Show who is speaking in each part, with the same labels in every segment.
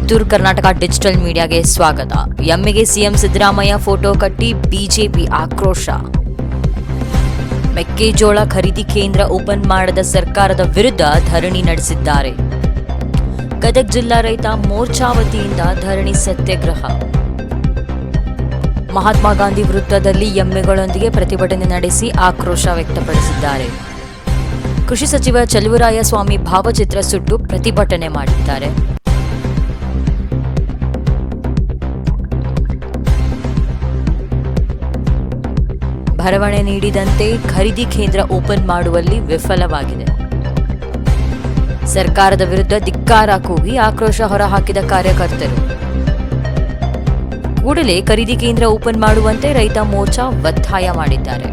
Speaker 1: Kittur Karnataka digital ಮೀಡಿಯಾಗೆ ಸ್ವಾಗತ. ಎಮ್ಮೆಗೆ ಸಿಎಂ ಸಿದ್ದರಾಮಯ್ಯ ಫೋಟೋ ಕಟ್ಟಿ ಬಿಜೆಪಿ ಆಕ್ರೋಶ. ಮೆಕ್ಕೆಜೋಳ ಖರೀದಿ ಕೇಂದ್ರ ಓಪನ್ ಮಾಡದ ಸರ್ಕಾರದ ವಿರುದ್ಧ ಧರಣಿ ನಡೆಸಿದ್ದಾರೆ. ಗದಗ ಜಿಲ್ಲಾ ರೈತ ಮೋರ್ಚಾ ವತಿಯಿಂದ ಧರಣಿ ಸತ್ಯಾಗ್ರಹ. ಮಹಾತ್ಮ ಗಾಂಧಿ ವೃತ್ತದಲ್ಲಿ ಎಮ್ಮೆಗಳೊಂದಿಗೆ ಪ್ರತಿಭಟನೆ ನಡೆಸಿ ಆಕ್ರೋಶ ವ್ಯಕ್ತಪಡಿಸಿದ್ದಾರೆ. ಕೃಷಿ ಸಚಿವ ಚಲುವರಾಯ ಸ್ವಾಮಿ ಭಾವಚಿತ್ರ ಸುಟ್ಟು ಪ್ರತಿಭಟನೆ ಮಾಡಿದ್ದಾರೆ. ಭರವಣೆ ನೀಡಿದಂತೆ ಖರೀದಿ ಕೇಂದ್ರ ಓಪನ್ ಮಾಡುವಲ್ಲಿ ವಿಫಲವಾಗಿದೆ. ಸರ್ಕಾರದ ವಿರುದ್ಧ ಧಿಕ್ಕಾರ ಕೂಗಿ ಆಕ್ರೋಶ ಹೊರಹಾಕಿದ ಕಾರ್ಯಕರ್ತರು. ಕೂಡಲೇ ಖರೀದಿ ಕೇಂದ್ರ ಓಪನ್ ಮಾಡುವಂತೆ ರೈತ ಮೋರ್ಚಾ ಒತ್ತಾಯ ಮಾಡಿದ್ದಾರೆ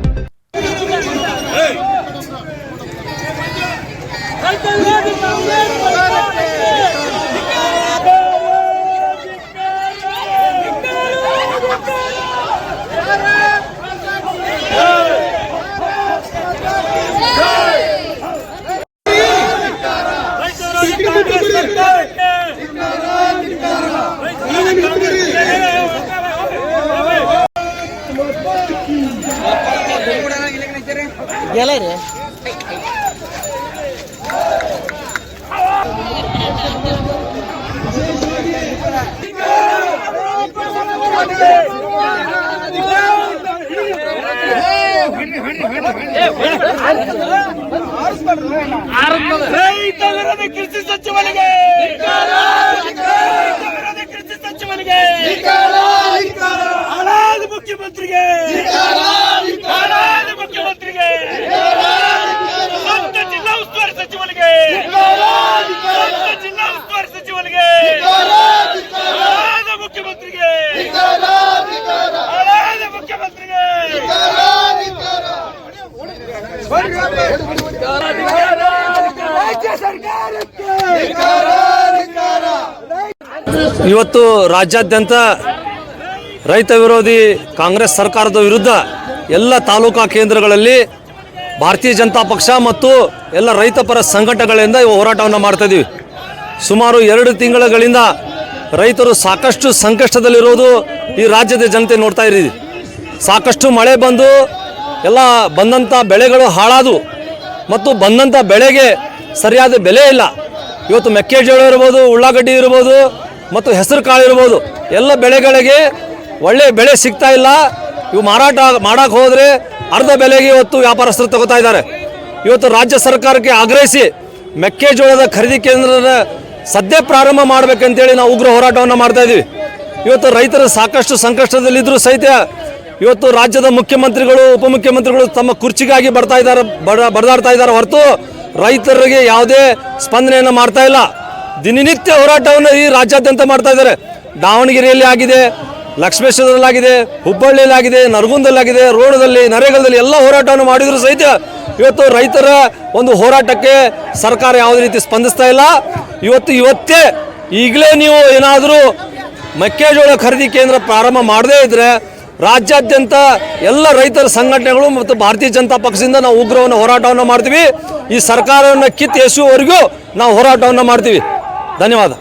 Speaker 2: ಕಾಂಗ್ರೆಸ್ ಸರ್ಕಾರಕ್ಕೆ
Speaker 3: ಗೆಲರಿ
Speaker 2: ರೈತ ವಿರೋಧಿ ಕೃಷಿ ಸಚಿವನಿಗೆ. ವಿರೋಧಿ ಕೃಷಿ ಸಚಿವನಿಗೆ. ಮುಖ್ಯಮಂತ್ರಿಗೆ ಹಳಾದ ಮುಖ್ಯಮಂತ್ರಿಗೆ ಸ್ವಂತ ಜಿಲ್ಲಾ ಉಸ್ತುವಾರಿ ಸಚಿವನಿಗೆ ಸ್ವಂತ ಜಿಲ್ಲಾ ಉಸ್ತುವಾರಿ ಸಚಿವನಿಗೆ ಹಳಾದ ಮುಖ್ಯಮಂತ್ರಿಗೆ ಹಳಾದ ಮುಖ್ಯಮಂತ್ರಿಗೆ ರಾಜ್ಯ ಸರ್ಕಾರಕ್ಕೆ
Speaker 4: ಇವತ್ತು ರಾಜ್ಯಾದ್ಯಂತ ರೈತ ವಿರೋಧಿ ಕಾಂಗ್ರೆಸ್ ಸರ್ಕಾರದ ವಿರುದ್ಧ ಎಲ್ಲ ತಾಲೂಕಾ ಕೇಂದ್ರಗಳಲ್ಲಿ ಭಾರತೀಯ ಜನತಾ ಪಕ್ಷ ಮತ್ತು ಎಲ್ಲ ರೈತ ಪರ ಸಂಘಟನೆಗಳಿಂದ ಈ ಹೋರಾಟವನ್ನು ಮಾಡ್ತಾ ಇದ್ದೀವಿ ಸುಮಾರು ಎರಡು ತಿಂಗಳುಗಳಿಂದ ರೈತರು ಸಾಕಷ್ಟು ಸಂಕಷ್ಟದಲ್ಲಿರೋದು ಈ ರಾಜ್ಯದ ಜನತೆ ನೋಡ್ತಾ ಇದ್ದೀವಿ. ಸಾಕಷ್ಟು ಮಳೆ ಬಂದು ಎಲ್ಲ ಬಂದಂಥ ಬೆಳೆಗಳು ಹಾಳಾದವು. ಮತ್ತು ಬಂದಂಥ ಬೆಳೆಗೆ ಸರಿಯಾದ ಬೆಲೆ ಇಲ್ಲ. ಇವತ್ತು ಮೆಕ್ಕೆಜೋಳ ಇರ್ಬೋದು, ಉಳ್ಳಾಗಡ್ಡಿ ಇರ್ಬೋದು, ಮತ್ತು ಹೆಸರು ಕಾಳು ಇರ್ಬೋದು. ಎಲ್ಲ ಬೆಳೆಗಳಿಗೆ ಒಳ್ಳೆಯ ಬೆಳೆ ಸಿಗ್ತಾ ಇಲ್ಲ. ಇವು ಮಾರಾಟ ಮಾಡೋಕ್ಕೆ ಹೋದರೆ ಅರ್ಧ ಬೆಲೆಗೆ ಇವತ್ತು ವ್ಯಾಪಾರಸ್ಥರು ತಗೋತಾ ಇದ್ದಾರೆ. ಇವತ್ತು ರಾಜ್ಯ ಸರ್ಕಾರಕ್ಕೆ ಆಗ್ರಹಿಸಿ ಮೆಕ್ಕೆಜೋಳದ ಖರೀದಿ ಕೇಂದ್ರದ ಸದ್ಯ ಪ್ರಾರಂಭ ಮಾಡಬೇಕಂತೇಳಿ ನಾವು ಉಗ್ರ ಹೋರಾಟವನ್ನು ಮಾಡ್ತಾ ಇದ್ದೀವಿ ಇವತ್ತು ರೈತರು ಸಾಕಷ್ಟು ಸಂಕಷ್ಟದಲ್ಲಿದ್ದರೂ ಸಹಿತ ಇವತ್ತು ರಾಜ್ಯದ ಮುಖ್ಯಮಂತ್ರಿಗಳು, ಉಪಮುಖ್ಯಮಂತ್ರಿಗಳು ತಮ್ಮ ಕುರ್ಚಿಗಾಗಿ ಬರ್ತಾ ಇದ್ದಾರೆ, ಬಡ, ಬಡದಾಡ್ತಾ ಇದ್ದಾರೆ ಹೊರತು ರೈತರಿಗೆ ಯಾವುದೇ ಸ್ಪಂದನೆಯನ್ನು ಮಾಡ್ತಾ ಇಲ್ಲ. ದಿನನಿತ್ಯ ಹೋರಾಟವನ್ನು ಈ ರಾಜ್ಯಾದ್ಯಂತ ಮಾಡ್ತಾ ಇದ್ದಾರೆ. ದಾವಣಗೆರೆಯಲ್ಲಿ ಆಗಿದೆ, ಲಕ್ಷ್ಮೇಶ್ವರದಲ್ಲಾಗಿದೆ ಹುಬ್ಬಳ್ಳಿಯಲ್ಲಿ ಆಗಿದೆ ನರಗುಂದಲ್ಲಾಗಿದೆ, ರೋಡದಲ್ಲಿ, ನರೇಗಾಲದಲ್ಲಿ ಎಲ್ಲ ಹೋರಾಟವನ್ನು ಮಾಡಿದ್ರು ಸಹಿತ ಇವತ್ತು ರೈತರ ಒಂದು ಹೋರಾಟಕ್ಕೆ ಸರ್ಕಾರ ಯಾವುದೇ ರೀತಿ ಸ್ಪಂದಿಸ್ತಾ ಇಲ್ಲ. ಇವತ್ತು ಇವತ್ತೇ ಈಗಲೇ ನೀವು ಏನಾದರೂ ಮೆಕ್ಕೆಜೋಳ ಖರೀದಿ ಕೇಂದ್ರ ಪ್ರಾರಂಭ ಮಾಡದೇ ಇದ್ರೆ ರಾಜ್ಯಾದ್ಯಂತ ಎಲ್ಲ ರೈತರ ಸಂಘಟನೆಗಳು ಮತ್ತು ಭಾರತೀಯ ಜನತಾ ಪಕ್ಷದಿಂದ ನಾವು ಉಗ್ರವನ್ನು ಹೋರಾಟವನ್ನು ಮಾಡ್ತೀವಿ. ಈ ಸರ್ಕಾರವನ್ನು ಕಿತ್ತು ಎಸುವವರೆಗೂ ನಾವು ಹೋರಾಟವನ್ನು ಮಾಡ್ತೀವಿ. ಧನ್ಯವಾದ.